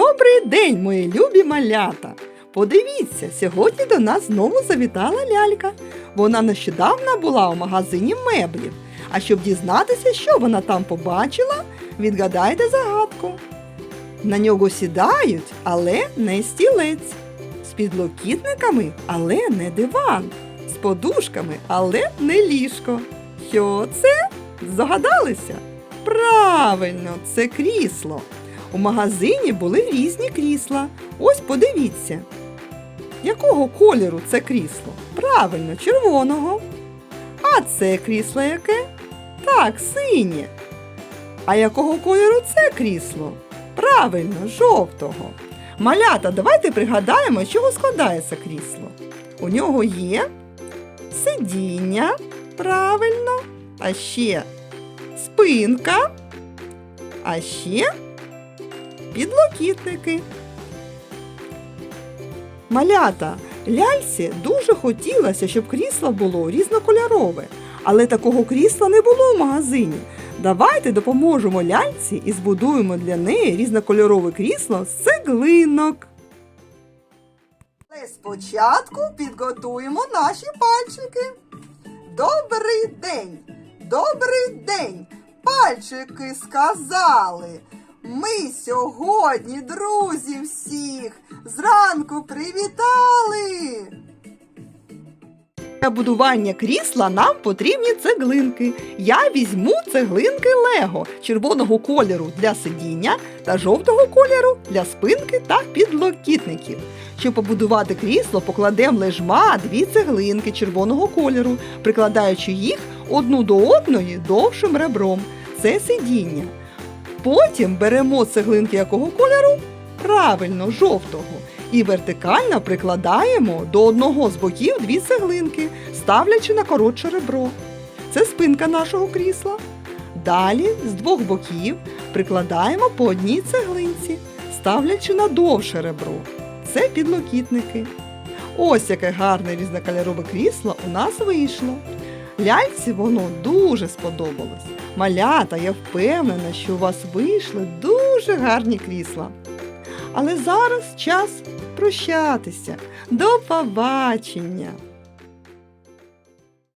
Добрий день, мої любі малята! Подивіться, сьогодні до нас знову завітала лялька. Вона нещодавно була у магазині меблів. А щоб дізнатися, що вона там побачила, відгадайте загадку. На нього сідають, але не стілець. З підлокітниками, але не диван. З подушками, але не ліжко. Що це? Здогадалися? Правильно, це крісло. У магазині були різні крісла. Ось подивіться. Якого кольору це крісло? Правильно, червоного. А це крісло яке? Так, синє. А якого кольору це крісло? Правильно, жовтого. Малята, давайте пригадаємо, чого складається крісло. У нього є сидіння, правильно, а ще спинка, а ще підлокітники. Малята, ляльці дуже хотілося, щоб крісло було різнокольорове, але такого крісла не було в магазині. Давайте допоможемо ляльці і збудуємо для неї різнокольорове крісло з цеглинок. Але спочатку підготуємо наші пальчики. Добрий день! Добрий день! Пальчики сказали. Ми сьогодні, друзі, всіх зранку привітали. Для будування крісла нам потрібні цеглинки. Я візьму цеглинки Лего червоного кольору для сидіння та жовтого кольору для спинки та підлокітників. Щоб побудувати крісло, покладемо лежма дві цеглинки червоного кольору, прикладаючи їх одну до одної довшим ребром. Це сидіння. Потім беремо цеглинки якого кольору? Правильно, жовтого. І вертикально прикладаємо до одного з боків дві цеглинки, ставлячи на коротше ребро. Це спинка нашого крісла. Далі з двох боків прикладаємо по одній цеглинці, ставлячи на довше ребро. Це підлокітники. Ось яке гарне різнокольорове крісло у нас вийшло. Ляльці воно дуже сподобалось. Малята, я впевнена, що у вас вийшли дуже гарні крісла. Але зараз час прощатися. До побачення!